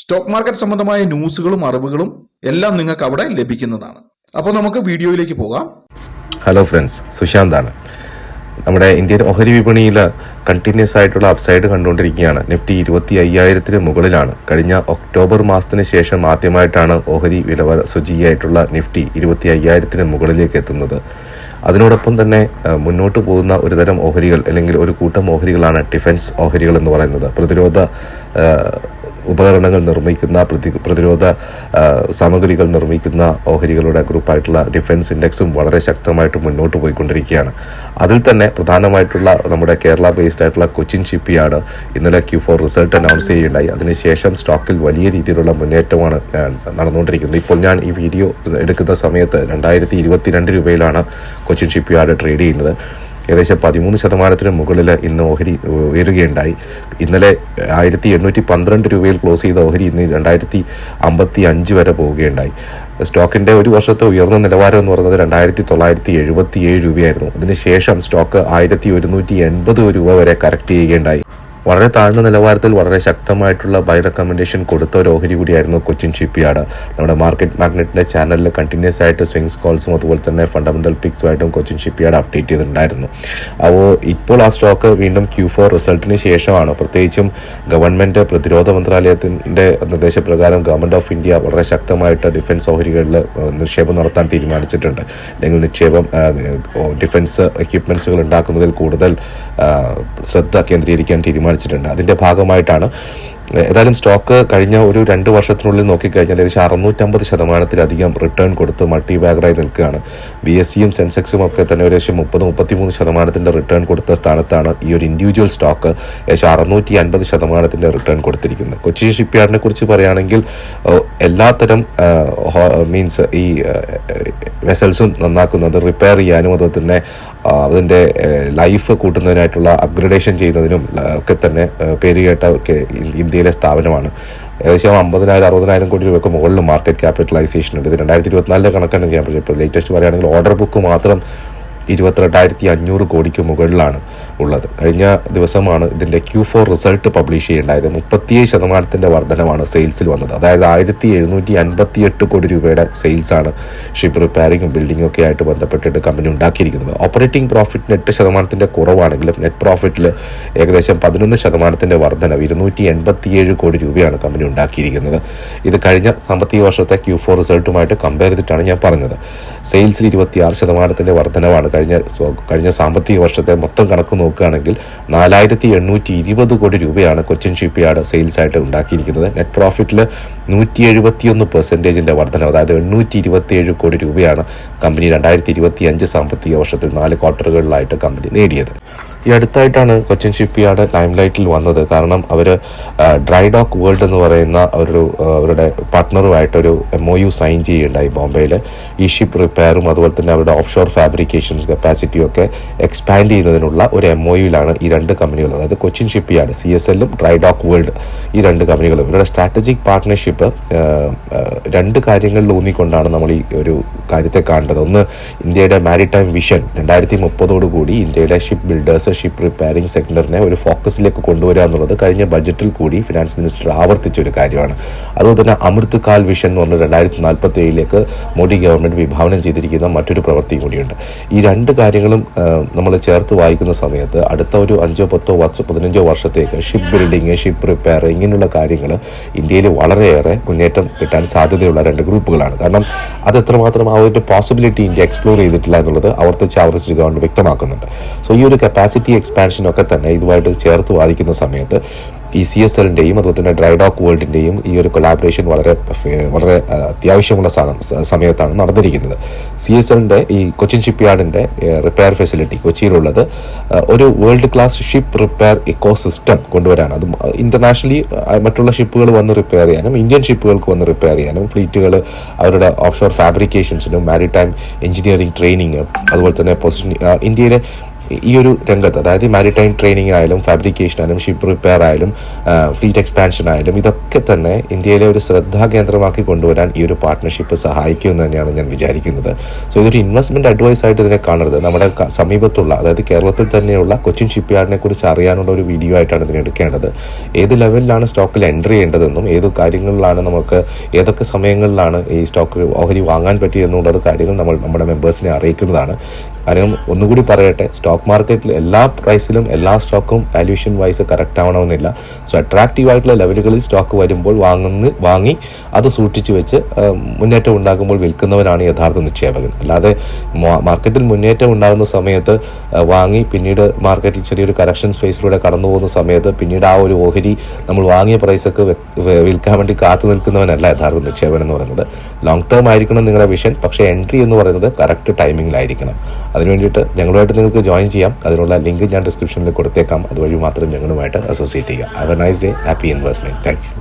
Stock market സംബന്ധമായ ന്യൂസുകളും അറിവുകളും എല്ലാം നിങ്ങൾക്ക് അവിടെ ലഭിക്കുന്നതാണ്. അപ്പോൾ നമുക്ക് വീഡിയോയിലേക്ക് പോകാം. ഹലോ ഫ്രണ്ട്സ് സുശാന്താണ് നമ്മുടെ ഇന്ത്യൻ ഓഹരി വിപണിയിൽ കണ്ടിന്യൂസ് ആയിട്ടുള്ള അപ്സൈഡ് കണ്ടുകൊണ്ടിരിക്കുകയാണ്. നിഫ്റ്റി ഇരുപത്തി അയ്യായിരത്തിന് മുകളിലാണ്. കഴിഞ്ഞ ഒക്ടോബർ മാസത്തിന് ശേഷം ആദ്യമായിട്ടാണ് ഓഹരി വില സുചിയായിട്ടുള്ള നിഫ്റ്റി ഇരുപത്തി അയ്യായിരത്തിന് മുകളിലേക്ക് എത്തുന്നത്. അതിനോടൊപ്പം തന്നെ മുന്നോട്ട് പോകുന്ന ഒരു തരം ഓഹരികൾ അല്ലെങ്കിൽ ഒരു കൂട്ടം ഓഹരികളാണ് ഡിഫൻസ് ഓഹരികൾ എന്ന് പറയുന്നത്. പ്രതിരോധ ഉപകരണങ്ങൾ നിർമ്മിക്കുന്ന പ്രതി പ്രതിരോധ സാമഗ്രികൾ നിർമ്മിക്കുന്ന ഓഹരികളുടെ ഗ്രൂപ്പായിട്ടുള്ള ഡിഫൻസ് ഇൻഡെക്സും വളരെ ശക്തമായിട്ട് മുന്നോട്ട് പോയിക്കൊണ്ടിരിക്കുകയാണ്. അതിൽ തന്നെ പ്രധാനമായിട്ടുള്ള നമ്മുടെ കേരള ബേസ്ഡ് ആയിട്ടുള്ള കൊച്ചിൻ ഷിപ്പ് യാർഡ് ഇന്നലെ ക്യൂ ഫോർ റിസൾട്ട് അനൗൺസ് ചെയ്യുകയുണ്ടായി. അതിനുശേഷം സ്റ്റോക്കിൽ വലിയ രീതിയിലുള്ള മുന്നേറ്റമാണ് നടന്നുകൊണ്ടിരിക്കുന്നത്. ഇപ്പോൾ ഞാൻ ഈ വീഡിയോ എടുക്കുന്ന സമയത്ത് രണ്ടായിരത്തി ഇരുപത്തിരണ്ട് രൂപയിലാണ് കൊച്ചിൻ ഷിപ്പ് യാർഡ് ട്രേഡ് ചെയ്യുന്നത്. ഏകദേശം പതിമൂന്ന് ശതമാനത്തിന് മുകളിൽ ഇന്ന് ഓഹരി ഉയരുകയുണ്ടായി. ഇന്നലെ ആയിരത്തി എണ്ണൂറ്റി പന്ത്രണ്ട് രൂപയിൽ ക്ലോസ് ചെയ്ത ഓഹരി ഇന്ന് രണ്ടായിരത്തി അമ്പത്തി അഞ്ച് വരെ പോവുകയുണ്ടായി. സ്റ്റോക്കിന്റെ ഒരു വർഷത്തെ ഉയർന്ന നിലവാരം എന്ന് പറയുന്നത് രണ്ടായിരത്തി തൊള്ളായിരത്തി എഴുപത്തി ഏഴ് രൂപയായിരുന്നു അതിനുശേഷം സ്റ്റോക്ക് ആയിരത്തി ഒരുന്നൂറ്റി എൺപത് രൂപ വരെ കറക്റ്റ് ചെയ്യുകയുണ്ടായി. വളരെ താഴ്ന്ന നിലവാരത്തിൽ വളരെ ശക്തമായിട്ടുള്ള ബൈ റെക്കമെൻഡേഷൻ കൊടുത്ത ഒരു ഓഹരി കൂടിയായിരുന്നു കൊച്ചിൻ ഷിപ്പിയാർഡ് നമ്മുടെ മാർക്കറ്റ് മാഗ്നറ്റിന്റെ ചാനലിൽ കണ്ടിന്യൂസ് ആയിട്ട് സ്വിങ്സ് കോൾസും അതുപോലെ തന്നെ ഫണ്ടമെന്റൽ പിക്സുമായിട്ടും കൊച്ചിൻ ഷിപ്പിയാർഡ് അപ്ഡേറ്റ് ചെയ്തിട്ടുണ്ടായിരുന്നു. അപ്പോൾ ഇപ്പോൾ ആ സ്റ്റോക്ക് വീണ്ടും ക്യൂ ഫോർ റിസൾട്ടിന് ശേഷമാണ്. പ്രത്യേകിച്ചും ഗവൺമെന്റ് പ്രതിരോധ മന്ത്രാലയത്തിന്റെ നിർദ്ദേശപ്രകാരം ഗവൺമെന്റ് ഓഫ് ഇന്ത്യ വളരെ ശക്തമായിട്ട് ഡിഫൻസ് ഓഹരികളിൽ നിക്ഷേപം നടത്താൻ തീരുമാനിച്ചിട്ടുണ്ട്. അല്ലെങ്കിൽ നിക്ഷേപം ഡിഫൻസ് എക്യുപ്മെൻസുകൾ ഉണ്ടാക്കുന്നതിൽ കൂടുതൽ ശ്രദ്ധ കേന്ദ്രീകരിക്കാൻ തീരുമാനിച്ചിട്ടുണ്ട് അതിന്റെ ഭാഗമായിട്ടാണ് ഏതായാലും സ്റ്റോക്ക് കഴിഞ്ഞ ഒരു രണ്ട് വർഷത്തിനുള്ളിൽ നോക്കിക്കഴിഞ്ഞാൽ ഏകദേശം അറുന്നൂറ്റമ്പത് ശതമാനത്തിലധികം റിട്ടേൺ കൊടുത്ത് മൾട്ടി ബാഗറായി നിൽക്കുകയാണ്. ബി എസ് സിയും സെൻസെക്സും ഒക്കെ തന്നെ ഏകദേശം മുപ്പത് മുപ്പത്തിമൂന്ന് ശതമാനത്തിന്റെ റിട്ടേൺ കൊടുത്ത സ്ഥാനത്താണ് ഈ ഒരു ഇൻഡിവിജ്വൽ സ്റ്റോക്ക് ഏകദേശം അറുന്നൂറ്റി അൻപത് ശതമാനത്തിന്റെ റിട്ടേൺ കൊടുത്തിരിക്കുന്നത്. കൊച്ചി ഷിപ്പ് യാർഡിനെ കുറിച്ച് പറയുകയാണെങ്കിൽ എല്ലാത്തരം മീൻസ് ഈ വെസൽസും നന്നാക്കുന്നത് റിപ്പയർ ചെയ്യാനും അതുപോലെ തന്നെ അതിന്റെ ലൈഫ് കൂട്ടുന്നതിനായിട്ടുള്ള അപ്ഗ്രഡേഷൻ ചെയ്യുന്നതിനും ഒക്കെ തന്നെ പേരുകേട്ട ഒക്കെ ഇ- ഇന്ത്യയിലെ സ്ഥാപനമാണ്. ഏകദേശം അമ്പതിനായിരം അറുപതിനായിരം കോടി രൂപയ്ക്ക് മുകളിൽ മാർക്കറ്റ് ക്യാപിറ്റലൈസേഷൻ ഉണ്ട്. ഇത് രണ്ടായിരത്തി ഇരുപത്തിനാലിലെ കണക്കാണ് ചെയ്യാൻ പറ്റും ഇപ്പോൾ ലേറ്റസ്റ്റ് പറയുകയാണെങ്കിൽ ഓർഡർ ബുക്ക് മാത്രം ഇരുപത്തിരണ്ടായിരത്തി അഞ്ഞൂറ് കോടിക്ക് മുകളിലാണ് ഉള്ളത്. കഴിഞ്ഞ ദിവസമാണ് ഇതിന്റെ ക്യൂ ഫോർ റിസൾട്ട് പബ്ലിഷ് ചെയ്യുണ്ടായത്. മുപ്പത്തിയേഴ് ശതമാനത്തിന്റെ വർധനമാണ് സെയിൽസിൽ വന്നത്. അതായത് ആയിരത്തി എഴുന്നൂറ്റി അൻപത്തി എട്ട് കോടി രൂപയുടെ സെയിൽസാണ് ഷിപ്പ് റിപ്പയറിങ്ങും ബിൽഡിങ്ങും ഒക്കെ ആയിട്ട് ബന്ധപ്പെട്ടിട്ട് കമ്പനി ഉണ്ടാക്കിയിരിക്കുന്നത്. ഓപ്പറേറ്റിംഗ് പ്രോഫിറ്റിന് എട്ട് ശതമാനത്തിന്റെ കുറവാണെങ്കിലും നെറ്റ് പ്രോഫിറ്റിൽ ഏകദേശം പതിനൊന്ന് ശതമാനത്തിന്റെ വർധന ഇരുന്നൂറ്റി എൺപത്തിയേഴ് കോടി രൂപയാണ് കമ്പനി ഉണ്ടാക്കിയിരിക്കുന്നത്. ഇത് കഴിഞ്ഞ സാമ്പത്തിക വർഷത്തെ ക്യൂ ഫോർ റിസൾട്ടുമായിട്ട് കമ്പയർ ചെയ്തിട്ടാണ് ഞാൻ പറഞ്ഞത്. സെയിൽസിൽ ഇരുപത്തിയാറ് ശതമാനത്തിന്റെ വർധനവാണ്. കഴിഞ്ഞ കഴിഞ്ഞ സാമ്പത്തിക വർഷത്തെ മൊത്തം കണക്ക് നോക്കുകയാണെങ്കിൽ നാലായിരത്തി എണ്ണൂറ്റി ഇരുപത് കോടി രൂപയാണ് കൊച്ചിൻ ഷിപ്പ് യാർഡ് സെയിൽസ് ആയിട്ട് ഉണ്ടാക്കിയിരിക്കുന്നത്. നെറ്റ് പ്രോഫിറ്റിൽ നൂറ്റി എഴുപത്തിയൊന്ന് പെർസെന്റേജിന്റെ വർധന അതായത് എണ്ണൂറ്റി ഇരുപത്തിയേഴ് കോടി രൂപയാണ് കമ്പനി രണ്ടായിരത്തി ഇരുപത്തി അഞ്ച് സാമ്പത്തിക വർഷത്തിൽ നാല് ക്വാർട്ടറുകളിലായിട്ട് കമ്പനി നേടിയത്. ഈ അടുത്തായിട്ടാണ് കൊച്ചിൻ ഷിപ്പ് യാർഡ് ലൈം ലൈറ്റിൽ വന്നത്. കാരണം അവർ ഡ്രൈ ഡോക്ക് വേൾഡ് എന്ന് പറയുന്ന ഒരു അവരുടെ പാർട്ട്ണറുമായിട്ടൊരു എം ഒ യു സൈൻ ചെയ്യുകയുണ്ടായി ബോംബെയിൽ ഈ ഷിപ്പ് റിപ്പയറും അതുപോലെ തന്നെ അവരുടെ ഓഫ്ഷോർ ഫാബ്രിക്കേഷൻസ് കപ്പാസിറ്റിയും ഒക്കെ എക്സ്പാൻഡ് ചെയ്യുന്നതിനുള്ള ഒരു എം ഒ യുയിലാണ് ഈ രണ്ട് കമ്പനികൾ. അതായത് Cochin shipyard C S എല്ലും ഡ്രൈ ഡോക്ക് വേൾഡ് ഈ രണ്ട് കമ്പനികളും. ഇവരുടെ സ്ട്രാറ്റജിക് പാർട്ട്ണർഷിപ്പ് രണ്ട് കാര്യങ്ങളിൽ ഊന്നിക്കൊണ്ടാണ് നമ്മൾ ഈ ഒരു കാര്യത്തെ കാണേണ്ടത്. ഒന്ന് ഇന്ത്യയുടെ മാരിടൈം വിഷൻ രണ്ടായിരത്തി മുപ്പതോടുകൂടി ഇന്ത്യയുടെ ഷിപ്പ് ബിൽഡേഴ്സ് ഷിപ്പ് റിപ്പയറിംഗ് സെക്ടറിനെ ഒരു ഫോക്കസിലേക്ക് കൊണ്ടുവരിക എന്നുള്ളത് കഴിഞ്ഞ ബജറ്റിൽ കൂടി ഫിനാൻസ് മിനിസ്റ്റർ ആവർത്തിച്ച ഒരു കാര്യമാണ്. അതുപോലെ തന്നെ അമൃത് കാൽ വിഷൻ എന്ന് പറഞ്ഞ രണ്ടായിരത്തി നാൽപ്പത്തി ഏഴിലേക്ക് മോഡി ഗവൺമെന്റ് വിഭാവനം ചെയ്തിരിക്കുന്ന മറ്റൊരു പ്രവൃത്തിയും കൂടിയുണ്ട്. ഈ രണ്ട് കാര്യങ്ങളും നമ്മൾ ചേർത്ത് വായിക്കുന്ന സമയത്ത് അടുത്ത ഒരു അഞ്ചോ പത്തോ വർഷം പതിനഞ്ചോ വർഷത്തേക്ക് ഷിപ്പ് ബിൽഡിങ് ഷിപ്പ് റിപ്പയർ ഇങ്ങനെയുള്ള കാര്യങ്ങൾ ഇന്ത്യയിൽ വളരെയേറെ മുന്നേറ്റം കിട്ടാൻ സാധ്യതയുള്ള രണ്ട് ഗ്രൂപ്പുകളാണ്. കാരണം അത് എത്രമാത്രം ആ ഒരു പോസിബിലിറ്റി ഇന്ത്യ എക്സ്പ്ലോർ ചെയ്തിട്ടില്ല എന്നുള്ളത് ആവർത്തിച്ച് ആവർത്തിച്ച് ഗവൺമെന്റ് വ്യക്തമാക്കുന്നുണ്ട്. സോ ഈ ഒരു കപ്പാസിറ്റി എക്സ്പാൻഷനൊക്കെ തന്നെ ഇതുമായിട്ട് ചേർത്ത് വാദിക്കുന്ന സമയത്ത് ഈ സി എസ് എല്ലിന്റെയും അതുപോലെ തന്നെ ഡ്രൈഡോക്ക് വേൾഡിന്റെയും ഈ ഒരു കൊളാബറേഷൻ വളരെ വളരെ അത്യാവശ്യമുള്ള സമയത്താണ് നടന്നിരിക്കുന്നത്. സി എസ് എല്ലിന്റെ ഈ കൊച്ചിൻ ഷിപ്പ് യാർഡിന്റെ റിപ്പയർ ഫെസിലിറ്റി കൊച്ചിയിലുള്ളത് ഒരു world class ship repair eco system കൊണ്ടുവരാൻ അത് ഇന്റർനാഷണലി മറ്റുള്ള ഷിപ്പുകൾ വന്ന് റിപ്പയർ ചെയ്യാനും ഇന്ത്യൻ ഷിപ്പുകൾക്ക് വന്ന് റിപ്പയർ ചെയ്യാനും ഫ്ലീറ്റുകൾ അവരുടെ ഓഫ്ഷോർ ഫാബ്രിക്കേഷൻസിനും മാരിടൈം എഞ്ചിനീയറിംഗ് ട്രെയിനിങ് അതുപോലെ തന്നെ പൊസിഷൻ ഇന്ത്യയിലെ ഈ ഒരു രംഗത്ത് അതായത് മാരിടൈം ട്രെയിനിങ് ആയാലും ഫാബ്രിക്കേഷൻ ആയാലും ഷിപ്പ് റിപ്പയർ ആയാലും ഫ്ലീറ്റ് എക്സ്പാൻഷൻ ആയാലും ഇതൊക്കെ തന്നെ ഇന്ത്യയിലെ ഒരു ശ്രദ്ധാകേന്ദ്രമാക്കി കൊണ്ടുവരാൻ ഈ ഒരു പാർട്ട്ണർഷിപ്പ് സഹായിക്കുമെന്ന് തന്നെയാണ് ഞാൻ വിചാരിക്കുന്നത്. സോ ഇതൊരു ഇൻവെസ്റ്റ്മെന്റ് അഡ്വൈസ് ആയിട്ട് ഇതിനെ കാണരുത്. നമ്മുടെ സമീപത്തുള്ള അതായത് കേരളത്തിൽ തന്നെയുള്ള കൊച്ചിൻ ഷിപ്പ് യാർഡിനെ കുറിച്ച് അറിയാനുള്ള ഒരു വീഡിയോ ആയിട്ടാണ് ഇതിനെ എടുക്കേണ്ടത്. ഏത് ലെവലിലാണ് സ്റ്റോക്കിൽ എൻട്രി ചെയ്യേണ്ടതെന്നും ഏത് കാര്യങ്ങളിലാണ് നമുക്ക് ഏതൊക്കെ സമയങ്ങളിലാണ് ഈ സ്റ്റോക്ക് ഓഹരി വാങ്ങാൻ പറ്റിയെന്നുള്ളത് കാര്യങ്ങൾ നമ്മൾ നമ്മുടെ മെമ്പേഴ്സിനെ അറിയിക്കുന്നതാണ്. കാരണം ഒന്നുകൂടി പറയട്ടെ സ്റ്റോക്ക് മാർക്കറ്റിൽ എല്ലാ പ്രൈസിലും എല്ലാ സ്റ്റോക്കും വാല്യൂഷൻ വൈസ് കറക്റ്റ് ആവണമെന്നില്ല. സോ അട്രാക്റ്റീവ് ആയിട്ടുള്ള ലെവലുകളിൽ സ്റ്റോക്ക് വരുമ്പോൾ വാങ്ങുന്ന വാങ്ങി അത് സൂക്ഷിച്ചു വെച്ച് മുന്നേറ്റം ഉണ്ടാകുമ്പോൾ വിൽക്കുന്നവരാണ് യഥാർത്ഥ നിക്ഷേപകൻ. അല്ലാതെ മാർക്കറ്റിൽ മുന്നേറ്റം ഉണ്ടാകുന്ന സമയത്ത് വാങ്ങി പിന്നീട് മാർക്കറ്റിൽ ചെറിയൊരു കറക്ഷൻ ഫേസിലൂടെ കടന്നു പോകുന്ന സമയത്ത് പിന്നീട് ആ ഒരു ഓഹരി നമ്മൾ വാങ്ങിയ പ്രൈസൊക്കെ വിൽക്കാൻ വേണ്ടി കാത്തു നിൽക്കുന്നവനല്ല യഥാർത്ഥ നിക്ഷേപകൻ എന്ന് പറയുന്നത്. ലോങ് ടേം ആയിരിക്കണം നിങ്ങളുടെ വിഷൻ പക്ഷേ എൻട്രി എന്ന് പറയുന്നത് കറക്റ്റ് ടൈമിങ്ങിലായിരിക്കണം അതിന് വേണ്ടിയിട്ട് ഞങ്ങളുമായിട്ട് നിങ്ങൾക്ക് ജോയിൻ ചെയ്യാം. അതിനുള്ള ലിങ്ക് ഞാൻ ഡിസ്ക്രിപ്ഷനിൽ കൊടുത്തേക്കാം. അതുവഴി മാത്രം ഞങ്ങളുമായിട്ട് അസോസിയേറ്റ് ചെയ്യുക. Have a nice day happy investment thank you